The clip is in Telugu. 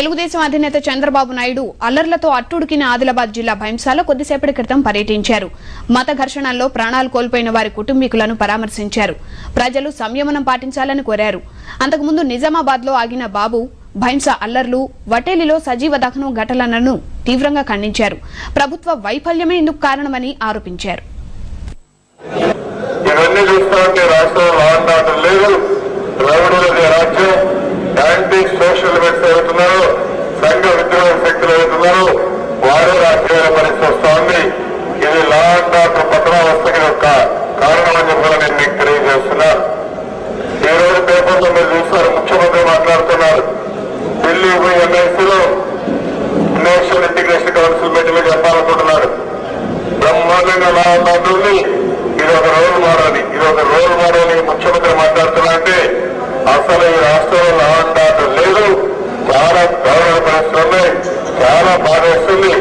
తెలుగుదేశం అధినేత చంద్రబాబు నాయుడు అల్లర్లతో అట్టుడికిన ఆదిలాబాద్ జిల్లా భైంసాలో కొద్దిసేపటి క్రితం పర్యటించారు. మత ఘర్షణల్లో ప్రాణాలు కోల్పోయిన వారి కుటుంబీకులను పరామర్శించారు. ప్రజలు సంయమనం పాటించాలని కోరారు. అంతకుముందు నిజామాబాద్లో ఆగిన బాబు భైంసా అల్లర్లు వటేలిలో సజీవ దహనం ఘటనలను తీవ్రంగా ఖండించారు. ప్రభుత్వ వైఫల్యమే ఇందుకు కారణమని ఆరోపించారు. ఇవన్నీ చూస్తా ఉంటే రాష్ట్రంలో లా అండ్ ఆర్డర్ లేదు రాజ్యం యాంటీ సోషల్ అందరూ వారు వారే పరిస్థితి వస్తోంది ఇది లా అండ్ ఆర్డర్ పతనావస్థకి ఒక కారణం అని చెప్పి నేను మీకు తెలియజేస్తున్నా. ఈ రోజు పేపర్లో మీరు చూస్తారు. ముఖ్యమంత్రి మాట్లాడుతున్నారు. ఢిల్లీ పోయి ఎమ్మెల్సీలో నేషనల్ ఇంటిగ్రేషన్ కౌన్సిల్ మీటింగ్లో చెప్పాలనుకుంటున్నారు. బ్రహ్మాండంగా లా అండ్ ఇది ఒక రోల్ మోడల్. ఇది ఒక రోల్ మోడల్ ముఖ్యమంత్రి మాట్లాడుతున్నా అంటే అసలు ఈ రాష్ట్రంలో లా అండ్ చాలా బాగా వస్తుంది